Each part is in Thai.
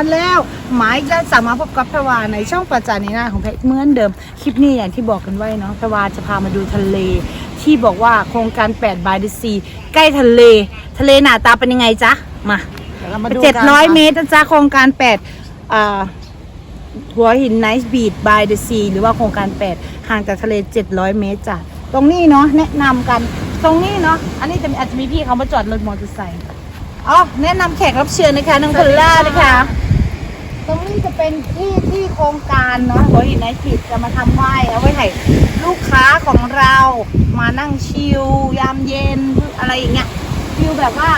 อนแต่ว่ามาแล้วหมายจะสามารถพบกับพระวาในช่องประจานีนาของเพชรเหมือนเดิม คลิปนี้อย่างที่บอกกันไว้เนาะพระวาจะพามาดูทะเล ที่บอกว่าโครงการ8 by the sea ใกล้ทะเล ทะเลหน้าตาเป็นยังไงจ๊ะมาเดี๋ยวเรามาดูเจ็ดกันร้อยค่ะเมตรนะจ๊ะโครงการแปดอ่าหัวหินไนท์บีดบายเดอะซีหรือว่าโครงการแปดห่างจากทะเล 700 เมตรจ้ะตรงนี้เนาะแนะนำกันตรงนี้เนาะอันนี้จะมีอาจจะมีพี่เขามาจอดรถมอเตอร์ไซค์อ๋อแนะนำแขกรับเชิญนะคะน้องพอลล่านะคะ ตรงนี้จะเป็นที่ที่โครงการเนาะหัวหินไนท์บีดจะมาทำไหว้เอาไว้ให้ลูกค้าของเรามานั่งชิลยามเย็นอะไรอย่างเงี้ยฟิลแบบว่า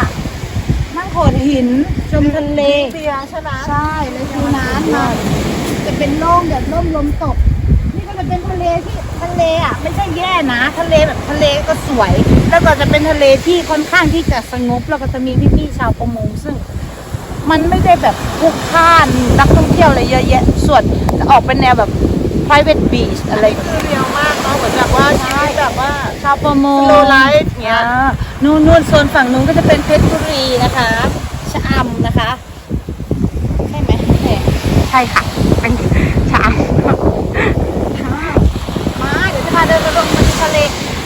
นั่งโขดหินชมทะเล เบียร์ใช่ไหมใช่เลยฟิวนั้นมาจะเป็นโล่งแบบร่มลมตก นี่ก็จะเป็นทะเลที่ทะเลอะไม่ใช่แย่นะ ทะเลแบบทะเลก็สวย แล้วก็จะเป็นทะเลที่ค่อนข้างที่จะสงบแล้วก็จะมีพี่ๆชาวประมงซึ่ง มันไม่ได้แบบพลุกพล่านนักท่องเที่ยวอะไรเยอะแยะ ส่วนจะออกเป็นแนวแบบ private beach อะไรคือเรียวมากเนาะเหมือนแบบว่าชีวิตแบบว่า ชาวประมง slow life เงี้ย อ่านู่นนู่นโซนฝั่งนู้นก็จะเป็นเพชรบุรีนะคะชะอำนะคะ ใช่ไหมใช่ใช่ค่ะ เป็นชามมาเดี๋ยวจะพาเดินไปลงมาดูทะเล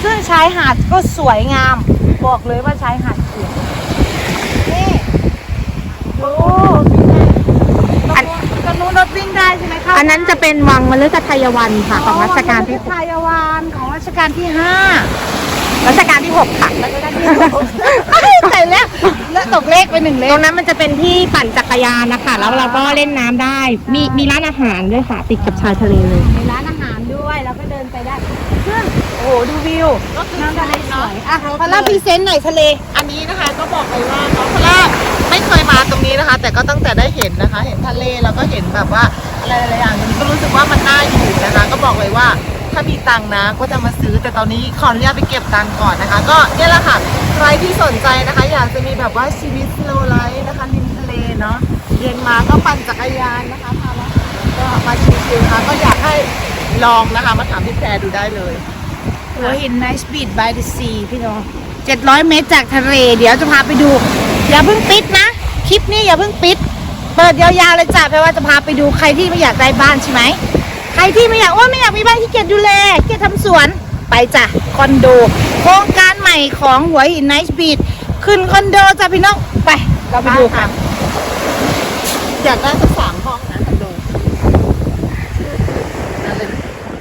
ซึ่งชายหาดก็สวยงาม บอกเลยว่าชายหาดสวยนี่ ดูอันตรงนู้นรถวิ่งได้ใช่ไหมคะอันนั้นจะเป็นวังมฤคทายวันค่ะของรัชกาลที่ทายาวานของรัชกาลที่ห้ารัชกาลที่หกค่ะรัชกาลที่หกแต่แล้วแล้วตกเลขไปหนึ่งเลตขรงนั้นมันจะเป็นที่ปั่นจักรยานนะคะ แล้วเราก็เล่นน้ำได้ มีมีร้านอาหารด้วยค่ะ ติดกับชายทะเลเลย มีร้านอาหารด้วยแล้วก็เดินไปได้ซึ่งโอ้โหดูวิวก็คือน้ำทะเลสวยอะครบพาราพรีเซนต์หน่อยทะเล อันนี้นะคะ ก็บอกเลยว่าน้องพลาไม่เคยมาตรงนี้นะคะ แต่ก็ตั้งแต่ได้เห็นนะคะ เห็นทะเลแล้วก็เห็นแบบว่าอะไรหลายๆอย่างตรงนี้ก็รู้สึกว่ามันน่าอยู่นะคะ ก็บอกเลยว่าถ้ามีตังค์นะก็จะมาซื้อแต่ตอนนี้ขออนุญาตไปเก็บตังค์ก่อนนะคะ ก็เนี่ยแหละค่ะใครที่สนใจนะคะ อยากจะมีแบบว่าชีวิต slow life นะคะริมทะเลเนาะเย็นมาก็ปั่นจักรยานนะคะพาแล้วก็มาชิลๆนะคะก็อยากให้ลองนะคะมาถามพี่แพรดูได้เลยหัวหินไนท์บีดบายเดอะซีพี่น้อง 700 เมตรจากทะเล เดี๋ยวจะพาไปดู อย่าเพิ่งปิดนะ คลิปนี้อย่าเพิ่งปิด เปิดยาวๆเลยจ้ะเพราะว่าจะพาไปดูใครที่ไม่อยากได้บ้านใช่ไหม ใครที่ไม่อยากว่าไม่อยากมีบ้านที่เกียจดูแลเกียจทำสวน ไปจ้ะคอนโด โครงการใหม่ของหัวหินไนท์บีดขึ้นคอนโดจ้ะพี่น้อง ไป เราไปดูกันอยากได้สักสามห้องนะคอนโด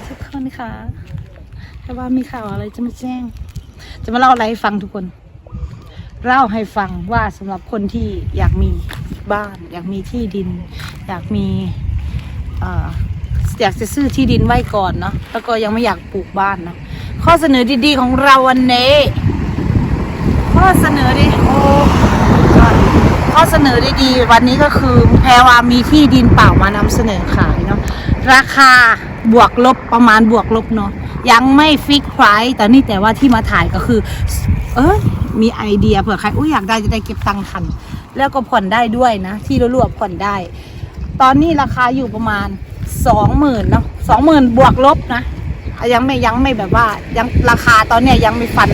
ทุกคนค่ะแต่ว่ามีข่าวอะไรจะมาแจ้ง จะมาเล่าอะไรให้ฟังทุกคน เล่าให้ฟังว่าสำหรับคนที่อยากมีบ้าน อยากมีที่ดิน อยากมีอยากจะซื้อที่ดินไว้ก่อนเนาะแล้วก็ยังไม่อยากปลูกบ้านเนาะข้อเสนอดีๆของเราวันนี้ ข้อเสนอดีโอ้ข้อเสนอดีๆวันนี้ก็คือแพรวามีที่ดินเปล่ามานำเสนอขายเนาะราคาบวกลบประมาณบวกลบเนาะ ยังไม่ฟิกไพรส์แต่นี่แต่ว่าที่มาถ่ายก็คือ เออมีไอเดียเผื่อใครอุ้ยอยากได้จะได้เก็บตังค์ทัน แล้วก็ผ่อนได้ด้วยนะ ที่รวบๆผ่อนได้ ตอนนี้ราคาอยู่ประมาณสองหมื่นเนาะสองหมื่นบวกลบนะอะยังไม่ยังไม่แบบว่ายังราคาตอนเนี้ยยังไม่ฟัน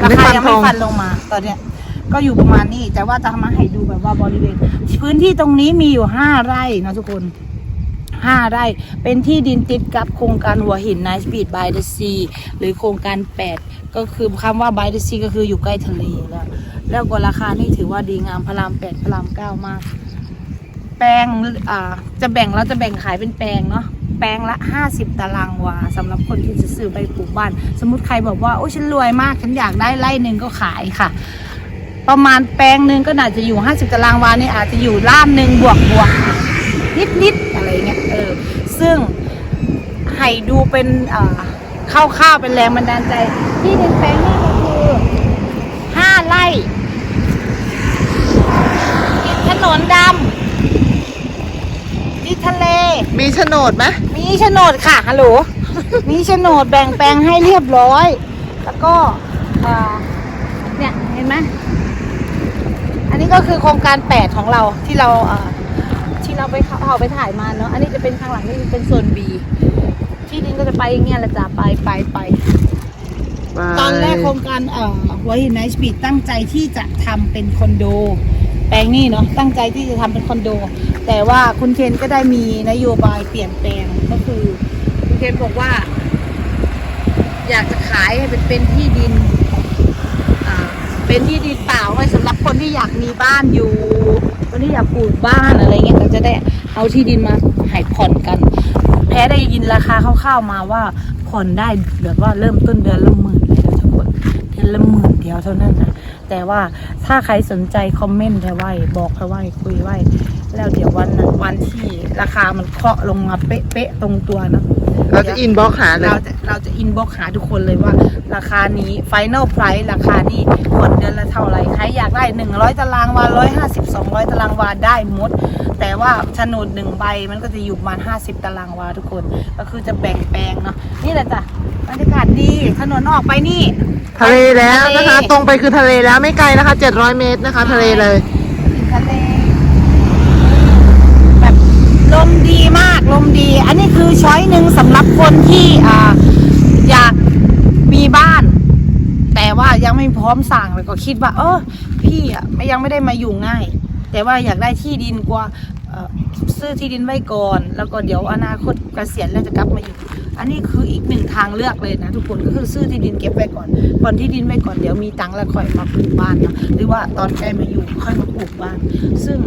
ยังราไม่คาฟันยังไม่ธงฟันลงมาตอนเนี้ยก็อยู่ประมาณนี้แต่ว่าจะมาให้ดูแบบว่าบริเวณพื้นที่ตรงนี้มีอยู่ห้าไร่นะทุกคน ห้าไร่ เป็นที่ดินติดกับโครงการหัวหิน Nice Beach by the Sea หรือโครงการ 8 ก็คือคำว่า by the sea ก็คืออยู่ใกล้ทะเลแล้ว แล้วก็ราคานี่ถือว่าดีงามพระราม 8 พระราม 9 มาก แปลงอ่าจะแบ่งเราจะแบ่งขายเป็นแปลงเนาะแปลงละ 50 ตารางวาสำหรับคนที่จะซื้อไปปลูกบ้าน สมมติใครบอกว่า โอ้ฉันรวยมาก ฉันอยากได้ไร่หนึ่งก็ขายค่ะ ประมาณแปลงหนึ่งก็น่าจะอยู่ 50 ตารางวานี่อาจจะอยู่ล้านหนึ่งบวกบวก นิดนิดๆอะไรเงี้ยเออซึ่งให้ดูเป็นอ่าคร่าวๆเป็นแรงบันดาลใจ ที่ดินแปลงนี้ก็คือห้าไร่ติดถนนดำติดทะเล มีโฉนดไหมมีโฉนดค่ะฮัลโหลมีโฉนดแบ่งแปลงให้เรียบร้อย แล้วก็เอ่อเนี่ยเห็นไหมอันนี้ก็คือโครงการแปดของเราที่เราเอ่อ ที่เราไปเข้าเอาไปถ่ายมาเนาะอันนี้จะเป็นข้างหลังนี่เป็นส่วน B ที่ดินก็จะไปอย่างเงี้ยแหละจ้ะไปไปไปตอนแรกโครงการเอ่อหัวหินไนท์บีดตั้งใจที่จะทำเป็นคอนโด แปลงนี้เนาะตั้งใจที่จะทำเป็นคอนโด แต่ว่าคุณเคนก็ได้มีนโยบายเปลี่ยนแปลงก็คือ คุณเคนบอกว่า อยากจะขายให้เป็นเป็นที่ดินอ่าเป็นที่ดินเปล่าไว้สำหรับคนที่อยากมีบ้านอยู่ คนที่อยากปลูกบ้านอะไรเงี้ยก็จะได้เอาที่ดินมาให้ผ่อนกัน แพ้ได้ยินราคาคร่าวๆมาว่าผ่อนได้แบบว่าเริ่มต้นเดือนละหมื่นเลยนะทุกคนเดือนละหมื่นเดียวเท่านั้นนะแต่ว่าถ้าใครสนใจคอมเมนต์ให้ไว้บอกให้ไว้คุยไว้ แล้วเดี๋ยววันนั้นวันที่ราคามันเคาะลงมาเป๊ะๆตรงตัวเนอะเราจะอินบ็อกหาเลยเราจะเราจะอินบ็อกหาทุกคนเลยว่า ราคานี้ Final Price ราคานี้ผ่อนเดือนละเท่าไหร่ใครอยากได้ 100 ตารางวา 150 200 ตารางวาได้หมด แต่ว่าโฉนดหนึ่งใบมันก็จะอยู่ประมาณ 50 ตารางวาทุกคน ก็คือจะแบ่งแปลงเนาะนี่แหละจ้ะบรรยากาศดีถนนออกไปนี่ ทะเลแล้วนะคะทะเลตรงไปคือทะเลแล้วไม่ไกลนะคะ 700 เมตรนะคะ ทะเลเลยถึงทะเลแบบลมดีมากลมดี อันนี้คือช้อยหนึ่งสำหรับคนที่อ่าอยาก มีบ้าน แต่ว่ายังไม่พร้อมสั่งเลยก็คิดว่า เออพี่อะไม่ยังไม่ได้มาอยู่ง่าย แต่ว่าอยากได้ที่ดินกว่าซื้อที่ดินไว้ก่อน แล้วก็เดี๋ยวอนาคตเกษียณแล้วจะกลับมาอยู่ อันนี้คืออีกหนึ่งทางเลือกเลยนะทุกคนก็คือซื้อที่ดินเก็บไว้ก่อนผ่อนที่ดินไว้ก่อนเดี๋ยวมีตังค์แล้วค่อยมาปลูกบ้านนะหรือว่าตอนใกล้มาอยู่ค่อยมาปลูกบ้าน ซึ่ง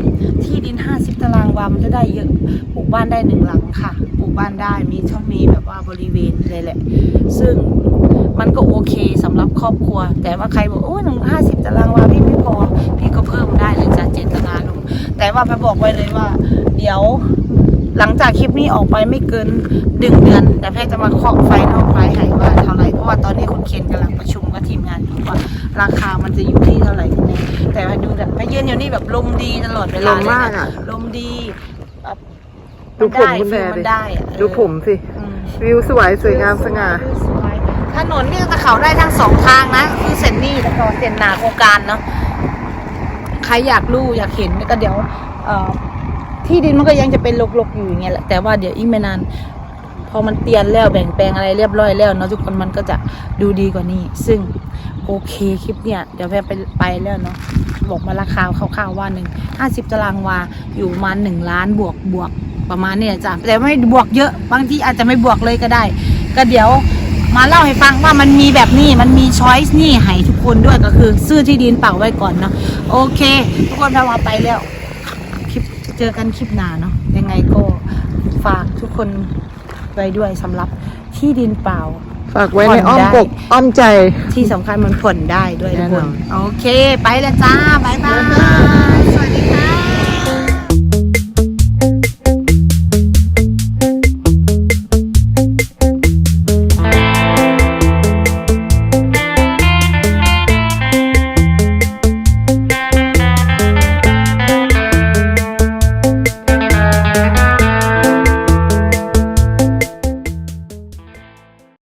ที่ดิน 50 ตารางวามันจะได้เยอะปลูกบ้านได้หนึ่งหลังค่ะ ปลูกบ้านได้มีช่องมีแบบว่าบริเวณเลยแหละ ซึ่ง มันก็โอเคสำหรับครอบครัว แต่ว่าใครบอกโอ้ยหนึ่งห้าสิบตารางวาพี่ไม่พอ พี่ก็เพิ่มได้เลยจ้ะเจตนาลงแต่ว่าไปบอกไว้เลยว่า เดี๋ยวหลังจากคลิปนี้ออกไปไม่เกินหนึ่งเดือน แต่แพทย์จะมาเคาะไฟนอกไฟให้ว่าเท่าไหร่เพราะว่าตอนนี้คุณเคนกำลังประชุมกับทีมงานอยู่ว่า ราคามันจะอยู่ที่เท่าไหร่กันแน่แต่มาดูแบบมายืนอยู่นี่แบบลมดีตลอดเวลาลมมากเลยนอะลมดีแบบดูผมคุณแพรมันดิได้อะเออดูผมสิอืมวิวสวยสวยงามสง่าสวย ถนนนี่จะเขาได้ทั้งสองทางนะ คือเซนนี่แล้วก็เซนนาโครงการเนาะใครอยากรู้อยากเห็นก็เดี๋ยวที่ดินมันก็ยังจะเป็นลกๆอยู่อย่างเงี้ยแหละแต่ว่าเดี๋ยวอีกไม่นานพอมันเตียนแล้วแบ่งแปลงอะไรเรียบร้อยแล้วเนาะทุกคนมันก็จะดูดีกว่านี้ ซึ่งโอเคคลิปเนี่ยเดี๋ยวแพรไปไปแล้วเนาะบอกมาราคาคร่าวๆว่าหนึ่งห้าสิบตารางวาอยู่ประมาณหนึ่งล้านบวกบวกประมาณเนี่ยจ้ะแต่ไม่บวกเยอะ บางที่อาจจะไม่บวกเลยก็ได้ ก็เดี๋ยว มาเล่าให้ฟังว่ามันมีแบบนี้มันมีช้อยส์นี่ให้ทุกคนด้วยก็คือ ซื้อที่ดินเปล่าไว้ก่อนเนาะโอเค ทุกคนถ้าว่าไปแล้วคลิปเจอกันคลิปหน้าเนาะยังไงก็ฝากทุกคนไว้ด้วยสำหรับที่ดินเปล่า ฝากไว้ในอ้อมผ่อนได้อกอ้อมใจ ที่สำคัญมันผ่อนได้ด้วยทุกคนแน่นอนโอเค ไปแล้วจ้าบ๊ายบาย